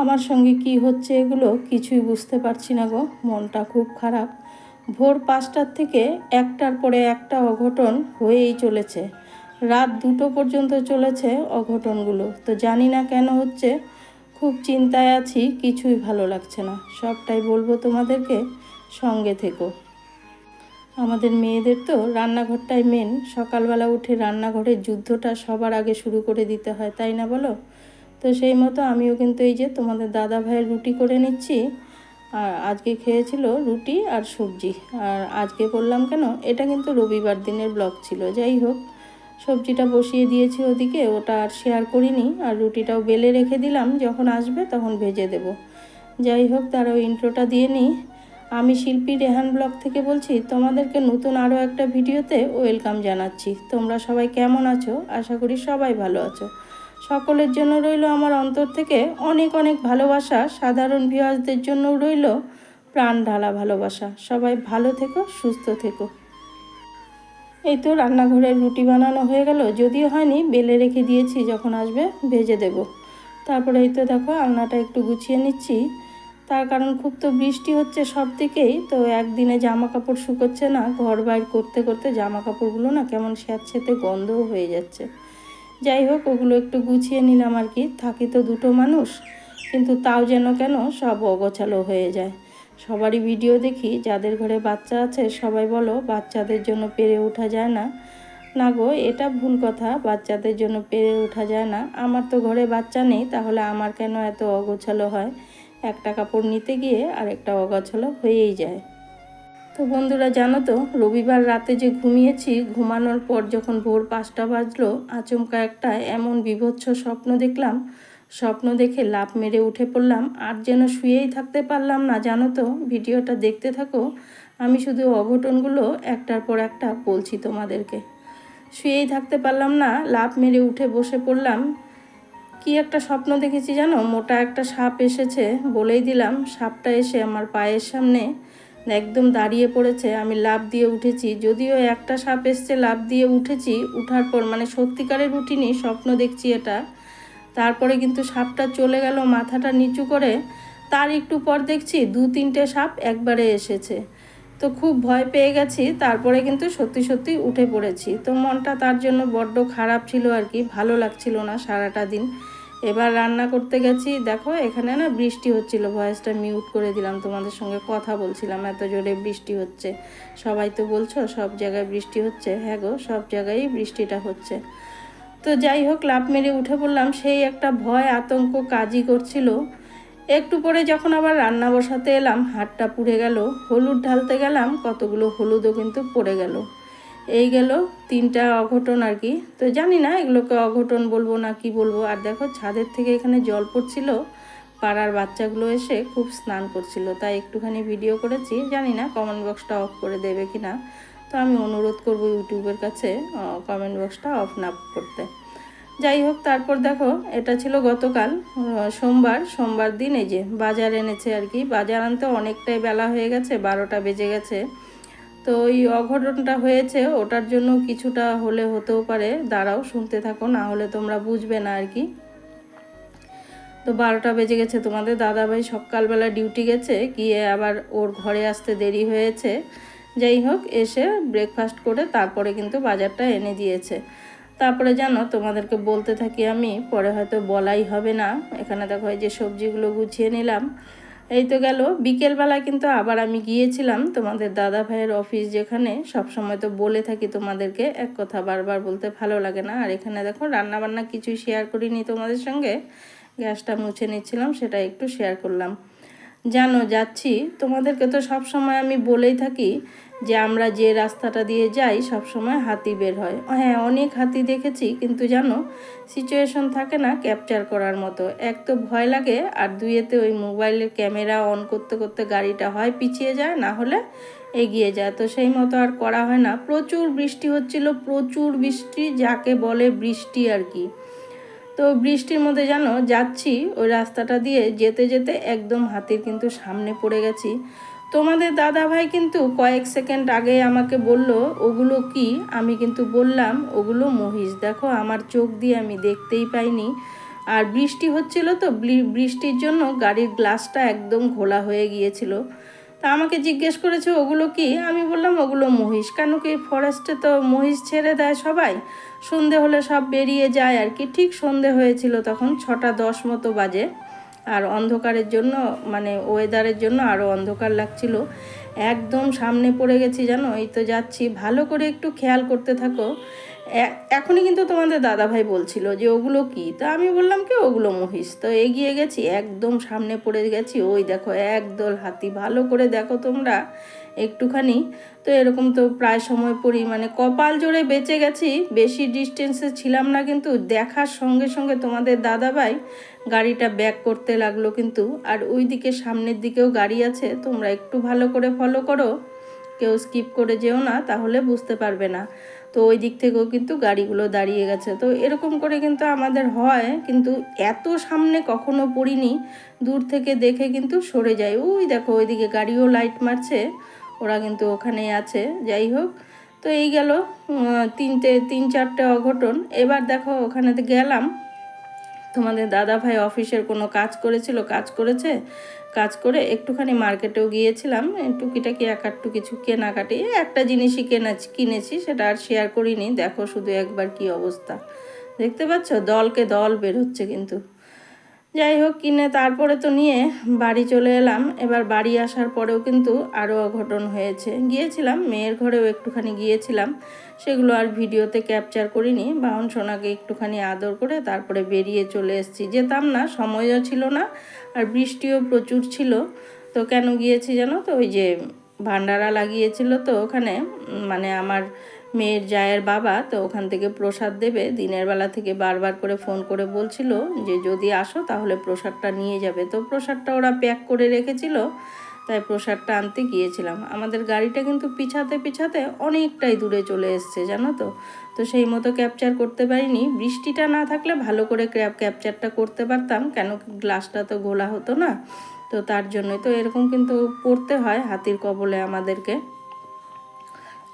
আমার সঙ্গে কি হচ্ছে এগুলো কিছুই বুঝতে পারছি না গো, মনটা খুব খারাপ। ভোর পাঁচটার থেকে একটার পরে একটা অঘটন হয়েই চলেছে। রাত দুটো পর্যন্ত চলেছে অঘটনগুলো। তো জানি না কেন হচ্ছে, খুব চিন্তায় আছি, কিছুই ভালো লাগছে না। সবটাই বলব তোমাদেরকে, সঙ্গে থেকো। আমাদের মেয়েদের তো রান্নাঘরটাই মেন সকালবেলা উঠে রান্নাঘরের যুদ্ধটা সবার আগে শুরু করে দিতে হয়, তাই না বলো? তো সেই মতো আমিও কিন্তু এই যে তোমাদের দাদা ভাইয়ের রুটি করে নিচ্ছি। আর আজকে খেয়েছিল রুটি আর সবজি। আর আজকে করলাম কেন, এটা কিন্তু রবিবার দিনের ব্লগ ছিল, যাই হোক। সবজিটা বসিয়ে দিয়েছি ওদিকে, ওটা আর শেয়ার করিনি। আর রুটিটাও বেলে রেখে দিলাম, যখন আসবে তখন ভেজে দেব। যাই হোক তারও ইন্ট্রোটা দিয়ে নিই। আমি শিল্পী রেহান ব্লগ থেকে বলছি, তোমাদেরকে নতুন আরও একটা ভিডিওতে ওয়েলকাম জানাচ্ছি। তোমরা সবাই কেমন আছো? আশা করি সবাই ভালো আছো। সকলের জন্য রইল আমার অন্তর থেকে অনেক অনেক ভালোবাসা। সাধারণ ভিউয়ার্সদের জন্য রইল প্রাণ ঢালা ভালোবাসা। সবাই ভালো থেকো, সুস্থ থেকো। এই তো রান্নাঘরের রুটি বানানো হয়ে গেল। যদিও হয়নি, বেলে রেখে দিয়েছি, যখন আসবে ভেজে দেব। তারপরে এই তো দেখো, আলনাটা একটু গুছিয়ে নিচ্ছি। তার কারণ খুব তো বৃষ্টি হচ্ছে সব দিকেই, তো একদিনে জামা কাপড় শুকোচ্ছে না। ঘর বাইর করতে করতে জামা কাপড়গুলো না কেমন স্যাঁতস্যাঁতে গন্ধও হয়ে যাচ্ছে। যাই হোক, ওগুলো একটু গুছিয়ে নিলাম আর কি। থাকি তো দুটো মানুষ, কিন্তু তাও যেন কেন সব অগোছালো হয়ে যায়। সবারই ভিডিও দেখি, যাদের ঘরে বাচ্চা আছে সবাই বলো, বাচ্চাদের জন্য পেরে ওঠা যায় না। না গো, এটা ভুল কথা, বাচ্চাদের জন্য পেরে ওঠা যায় না। আমার তো ঘরে বাচ্চা নেই, তাহলে আমার কেন এত অগোছালো হয়? একটা কাপড় নিতে গিয়ে আরেকটা অগোছালো হয়েই যায়। তো বন্ধুরা জানো তো, রবিবার রাতে যে ঘুমিয়েছি, ঘুমানোর পর যখন ভোর পাঁচটা বাজলো, আচমকা একটা এমন বিভৎস স্বপ্ন দেখলাম। স্বপ্ন দেখে লাভ মেরে উঠে পড়লাম, আর যেন শুয়েই থাকতে পারলাম না, জানো তো। ভিডিওটা দেখতে থাকো। আমি শুধু অঘটনগুলো একটার পর একটা বলছি তোমাদেরকে। শুয়েই থাকতে পারলাম না লাভ মেরে উঠে বসে পড়লাম। কি একটা স্বপ্ন দেখেছি জানো? মোটা একটা সাপ এসেছে বলেই দিলাম। সাপটা এসে আমার পায়ের সামনে একদম দাঁড়িয়ে পড়েছে, আমি লাভ দিয়ে উঠেছি। যদিও একটা সাপ এসছে লাভ দিয়ে উঠেছি, উঠার পর মানে সত্যিকারের উঠিনি স্বপ্ন দেখছি এটা। তারপরে কিন্তু সাপটা চলে গেল মাথাটা নিচু করে। তার একটু পর দেখছি দু তিনটে সাপ একবারে এসেছে। তো খুব ভয় পেয়ে গেছি, তারপরে কিন্তু সত্যি সত্যি উঠে পড়েছি। তো মনটা তার জন্য বড্ড খারাপ ছিল আর কি, ভালো লাগছিল না সারাটা দিন। এবার রান্না করতে গেছি। দেখো, এখানে না বৃষ্টি হচ্ছিল, ভয়েসটা মিউট করে দিলাম, তোমাদের সঙ্গে কথা বলছিলাম, এত জোরে বৃষ্টি হচ্ছে। সবাই তো বলছো, সব জায়গায় বৃষ্টি হচ্ছে। হ্যাঁ গো, সব জায়গায়ই বৃষ্টিটা হচ্ছে। তো যাই হোক লাভ মেরে উঠে পড়লাম, সেই একটা ভয়, আতঙ্ক কাজই করছিল। একটু পরে যখন আবার রান্না বসাতে এলাম, হাটটা পুড়ে গেল, হলুদ ঢালতে গেলাম, কতগুলো হলুদও কিন্তু পড়ে গেল। এই গেল তিনটা অঘটন আর কি। তো জানি না এগুলোকে অঘটন বলব না কি বলব। আর দেখো ছাদের থেকে এখানে জল পড়ছিল, পাড়ার বাচ্চাগুলো এসে খুব স্নান করছিল। তাই একটুখানি ভিডিও করেছি, জানি না কমেন্ট বক্সটা অফ করে দেবে কি না তো আমি অনুরোধ করব ইউটিউবের কাছে কমেন্ট বক্সটা অফ না করতে। যাই হোক, তারপর দেখো, এটা ছিল গতকাল সোমবার। সোমবার দিন এই যে বাজার এনেছে আর কি। বাজার আনতে অনেকটাই বেলা হয়ে গেছে, বারোটা বেজে গেছে। তো ওই অঘটনটা হয়েছে, ওটার জন্য কিছুটা হলে হতেও পারে। দাঁড়াও, শুনতে থাকো, না হলে তোমরা বুঝবে না আর কি। তো বারোটা বেজে গেছে তোমাদের। দাদাভাই সকালবেলা ডিউটি গেছে, গিয়ে আবার ওর ঘরে আসতে দেরি হয়েছে। যাই হোক, এসে ব্রেকফাস্ট করে তারপরে কিন্তু বাজারটা এনে দিয়েছে। তারপরে জানো, তোমাদেরকে বলতে থাকি আমি, পরে হয়তো বলাই হবে না। এখানে দেখো এই যে সবজিগুলো গুছিয়ে নিলাম। এই তো গেল। বিকেলবেলা কিন্তু আবার আমি গিয়েছিলাম তোমাদের দাদা ভাইয়ের অফিস যেখানে। সব সময় তো বলে থাকি তোমাদেরকে, এক কথা বারবার বলতে ভালো লাগে না। আর এখানে দেখো রান্নাবান্না কিছুই শেয়ার করিনি তোমাদের সঙ্গে। গ্যাসটা মুছে নিচ্ছিলাম, সেটা একটু শেয়ার করলাম। জানো, যাচ্ছি। তোমাদেরকে তো সব সময় আমি বলেই থাকি যে আমরা যে রাস্তাটা দিয়ে যাই, সব সময় হাতি বের হয়। হ্যাঁ অনেক হাতি দেখেছি, কিন্তু জানো সিচুয়েশন থাকে না ক্যাপচার করার মতো। এক তো ভয় লাগে, আর দুইয়েতে ওই মোবাইলের ক্যামেরা অন করতে করতে গাড়িটা হয়, পিছিয়ে যায়, না হলে এগিয়ে যায়। তো সেই মতো আর করা হয় না। প্রচুর বৃষ্টি হচ্ছিল, প্রচুর বৃষ্টি, যাকে বলে বৃষ্টি আর কি। তো বৃষ্টির মধ্যে জানো, যাচ্ছি, ওই রাস্তাটা দিয়ে যেতে যেতে একদম হাতির কিন্তু সামনে পড়ে গেছি। তোমাদের দাদা ভাই কিন্তু কয়েক সেকেন্ড আগে আমাকে বলল, ওগুলো কি? আমি কিন্তু বললাম, ওগুলো মহিষ। দেখো, আমার চোখ দিয়ে আমি দেখতেই পাইনি। আর বৃষ্টি হচ্ছিল তো বৃষ্টির জন্য গাড়ির গ্লাসটা একদম ঘোলা হয়ে গিয়েছিল। তা আমাকে জিজ্ঞেস করেছে, ওগুলো কি? আমি বললাম, ওগুলো মহিষ। কেন কি ফরেস্টে তো মহিষ ছেড়ে দেয় সবাই? সন্ধে হলে সব বেরিয়ে যায় আর কি। ঠিক সন্ধে হয়েছিল তখন ছটা দশ মতো বাজে। আর অন্ধকারের জন্য মানে ওয়েদারের জন্য আরও অন্ধকার লাগছিল। একদম সামনে পড়ে গেছি জানো? এই তো যাচ্ছি। ভালো করে একটু খেয়াল করতে থাকো। এখনই কিন্তু তোমাদের দাদাভাই বলছিল যে, ওগুলো কি? তা আমি বললাম কি, ওগুলো মহিষ। তো এগিয়ে গেছি, একদম সামনে পড়ে গেছি। ওই দেখো, একদল হাতি। ভালো করে দেখো তোমরা একটুখানি। তো এরকম তো প্রায় সময় পড়ি। মানে কপাল জোরে বেঁচে গেছি। বেশি ডিস্টেন্সে ছিলাম না কিন্তু দেখার সঙ্গে সঙ্গে তোমাদের দাদাভাই গাড়িটা ব্যাক করতে লাগল কিন্তু, আর ওই দিকে সামনের দিকেও গাড়ি আছে, তোমরা একটু ভালো করে ফলো করো। কেউ স্কিপ করে যেও না, তাহলে বুঝতে পারবে না। তো ওই দিক থেকেও কিন্তু গাড়িগুলো দাঁড়িয়ে গেছে। তো এরকম করে কিন্তু আমাদের হয়, কিন্তু এত সামনে কখনো পড়িনি, দূর থেকে দেখে কিন্তু সরে যায়। ওই দেখো, ওইদিকে গাড়িও লাইট মারছে, ওরা কিন্তু ওখানেই আছে, যাই হোক। তো এই গেল তিনটে, তিন চারটে অঘটন। এবার দেখো, ওখানে গেলাম তোমাদের দাদা ভাই অফিসের কোনো কাজ করেছিল, কাজ করেছে? কাজ করে একটুখানি মার্কেটেও গিয়েছিলাম, টুকিটাকি এক আটটু কিছু কেনাকাটি। একটা জিনিসই কেনা কিনেছি, সেটা আর শেয়ার করিনি। দেখো শুধু একবার কি অবস্থা। দেখতে পাচ্ছ? দলকে দল বের হচ্ছে কিন্তু। যাই হোক, কিনে তারপরে তো নিয়ে বাড়ি চলে এলাম। এবার বাড়ি আসার পরেও কিন্তু আরও অঘটন হয়েছে। গিয়েছিলাম, মেয়ের ঘরেও একটুখানি গিয়েছিলাম। সেগুলো আর ভিডিওতে ক্যাপচার করিনি। বাহন সোনাকে একটুখানি আদর করে তারপরে বেরিয়ে চলে এসেছি। যেতাম না, সময়ও ছিল না, আর বৃষ্টিও প্রচুর ছিল। তো কেন গিয়েছি জানো তো? ওই যে ভান্ডারা লাগিয়েছিল তো ওখানে। মানে আমার মেয়ের জায়ের বাবা তো ওখান থেকে প্রসাদ দেবে। দিনের বেলা থেকে বারবার করে ফোন করে বলছিল যে, যদি আসো তাহলে প্রসাদটা নিয়ে যাবে। তো প্রসাদটা ওরা প্যাক করে রেখেছিল, তাই প্রসাদটা আনতে গিয়েছিলাম। আমাদের গাড়িটা কিন্তু পিছাতে পিছাতে অনেকটাই দূরে চলে এসছে, জানো তো? তো সেই মতো ক্যাপচার করতে পারিনি। বৃষ্টিটা না থাকলে ভালো করে ক্যাপ ক্যাপচারটা করতে পারতাম, কেন গ্লাসটা তো গোলা হতো না। তো তার জন্যই তো এরকম কিন্তু পড়তে হয় হাতির কবলে আমাদেরকে।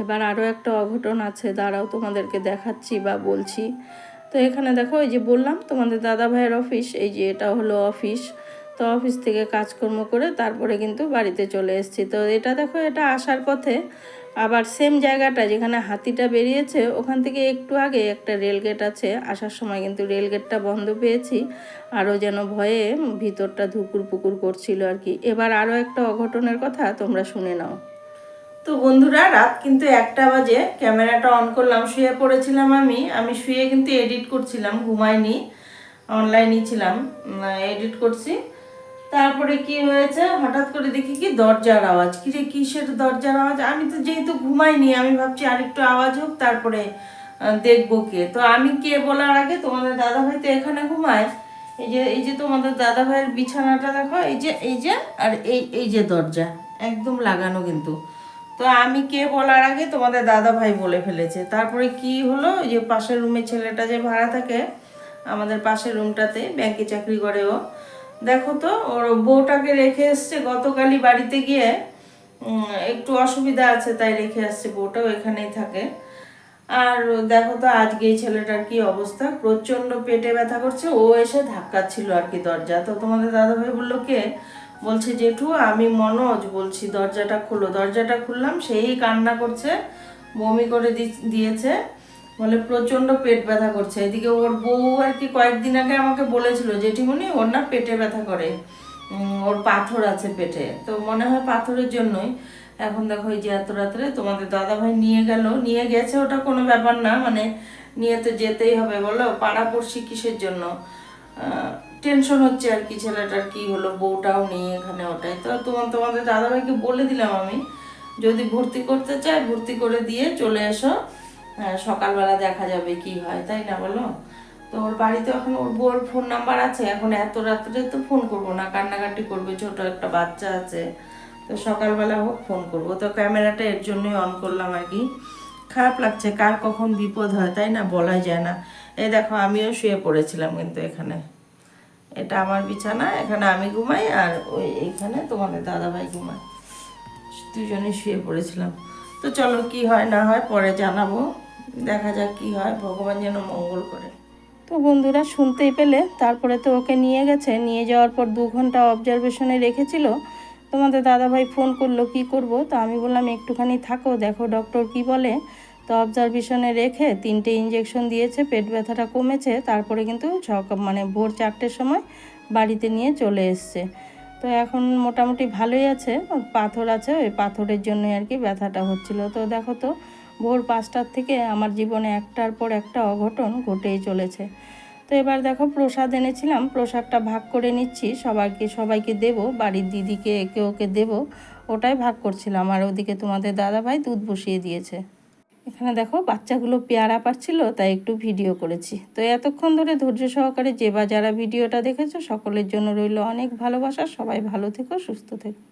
এবার আরও একটা অঘটন আছে, দাঁড়াও তোমাদেরকে দেখাচ্ছি বা বলছি। তো এখানে দেখো, এই যে বললাম তোমাদের দাদা ভাইয়ের অফিস, এই যে এটা হলো অফিস। তো অফিস থেকে কাজকর্ম করে তারপরে কিন্তু বাড়িতে চলে এসেছি। তো এটা দেখো, এটা আসার পথে আবার সেম জায়গাটা যেখানে হাতিটা বেরিয়েছে, ওখান থেকে একটু আগে একটা রেলগেট আছে। আসার সময় কিন্তু রেলগেটটা বন্ধ পেয়েছি। আরও যেন ভয়ে ভিতরটা ধুকুর পুকুর করছিল আর কি। এবার আরও একটা অঘটনের কথা তোমরা শুনে নাও। তো বন্ধুরা, রাত কিন্তু একটা বাজে। ক্যামেরাটা অন করলাম, শুয়ে পড়েছিলাম আমি। আমি শুয়ে কিন্তু এডিট করছিলাম, ঘুমাইনি অনলাইনই ছিলাম এডিট করছি। তারপরে কি হয়েছে, হঠাৎ করে দেখি কি দরজার আওয়াজ। কি রে, কিসের দরজার আওয়াজ? আমি তো যেহেতু ঘুমাইনি, আমি ভাবছি আরেকটু আওয়াজ হোক, তারপরে দেখব কে। তো আমি কে বলার আগে তোমাদের দাদা ভাই তো এখানে ঘুমায়। এই যে এই যে তোমাদের দাদা ভাইয়ের বিছানাটা দেখো, এই যে এই যে, আর এই এই যে দরজা। একদম লাগানো কিন্তু। তো আমি কে বলার আগে তোমাদের দাদা ভাই বলে ফেলেছে। তারপরে কি হলো? যে পাশের রুমে ছেলেটা যে ভাড়া থাকে, আমাদের পাশের রুমটাতে, ব্যাংকে চাকরি করে ও। দেখো তো, ওর বউটাকে রেখে এসছে, গতকালই বাড়িতে গিয়ে একটু অসুবিধা আছে, তাই রেখে আসছে, বউটাও এখানেই থাকে। আর দেখো তো, আজকে এই ছেলেটার কি অবস্থা? প্রচণ্ড পেটে ব্যথা করছে, ও এসে ধাক্কাচ্ছিল আর কি দরজা। তো তোমাদের দাদাভাই বলল, কে? বলছে, জেঠু, আমি মনোজ বলছি, দরজাটা খুলো। দরজাটা খুললাম, সেই কান্না করছে, বমি করে দিয়েছে, বলে প্রচণ্ড পেট ব্যথা করছে। এদিকে ওর বউ আর কি কয়েকদিন আগে আমাকে বলেছিল, জেঠিমণি, ওর না পেটে ব্যথা করে। ওর পাথর আছে পেটে। তো মনে হয় পাথরের জন্যই। এখন দেখো এই যে এত রাত্রে তোমাদের দাদাভাই নিয়ে গেল। নিয়ে গেছে ওটা কোনো ব্যাপার না মানে নিয়ে তো যেতেই হবে, বলো? পাড়া পড়শি কিসের জন্য? টেনশন হচ্ছে আর কি ছেলেটার কি হলো বউটাও নেই এখানে ওটাই। তো তোমার তোমাদের দাদাভাইকে বলে দিলাম আমি যদি ভর্তি করতে চায় ভর্তি করে দিয়ে চলে এসো। হ্যাঁ, সকালবেলা দেখা যাবে কি হয় তাই না বলো? তো ওর বাড়িতে এখন ওর বউর ফোন নাম্বার আছে এখন এত রাত্রে তো ফোন করব না কান্নাকাটি করবে ছোট একটা বাচ্চা আছে। তো সকালবেলা হোক ফোন করব। তো ক্যামেরাটা এর জন্যই অন করলাম আর কি। খারাপ লাগছে কার কখন বিপদ হয় তাই না? বলাই যায় না। এই দেখো আমিও শুয়ে পড়েছিলাম কিন্তু এখানে। এটা আমার বিছানা, এখানে আমি ঘুমাই আর ওই এইখানে তোমাদের দাদাভাই ঘুমায়। দুজনে শুয়ে পড়েছিলাম। তো চলো কি হয় না হয় পরে জানাব। দেখা যাক কি হয়, ভগবান যেন মঙ্গল করে। তো বন্ধুরা শুনতেই পেলে, তারপরে তো ওকে নিয়ে গেছে। নিয়ে যাওয়ার পর দু ঘণ্টা অবজারভেশনে রেখেছিল। তোমাদের দাদাভাই ফোন করল, কি করব? তো আমি বললাম, একটুখানি থাকো, দেখো ডক্টর কি বলে। তো অবজারভেশনে রেখে তিনটে ইঞ্জেকশন দিয়েছে, পেট ব্যথাটা কমেছে, তারপরে কিন্তু সকাল মানে ভোর চারটের সময় বাড়িতে নিয়ে চলে এসছে। তো এখন মোটামুটি ভালোই আছে, পাথর আছে, ওই পাথরের জন্য আর কি ব্যথাটা হচ্ছিল। তো দেখো তো, ভোর পাঁচটার থেকে আমার জীবনে একটার পর একটা অঘটন ঘটেই চলেছে। তো এবার দেখো, প্রসাদ এনেছিলাম, প্রসাদটা ভাগ করে নিচ্ছি, সবাইকে সবাইকে দেব, বাড়ির দিদিকে, একে ওকে দেব, ওটাই ভাগ করছিলাম। আর ওদিকে তোমাদের দাদাভাই দুধ বসিয়ে দিয়েছে। এখানে দেখো, বাচ্চাগুলো পেয়ারা পাচ্ছিল, তাই একটু ভিডিও করেছি। তো এতক্ষণ ধরে ধৈর্য সহকারে যে বা যারা ভিডিওটা দেখেছ, সকলের জন্য রইল অনেক ভালোবাসা। সবাই ভালো থেকো, সুস্থ থেকো।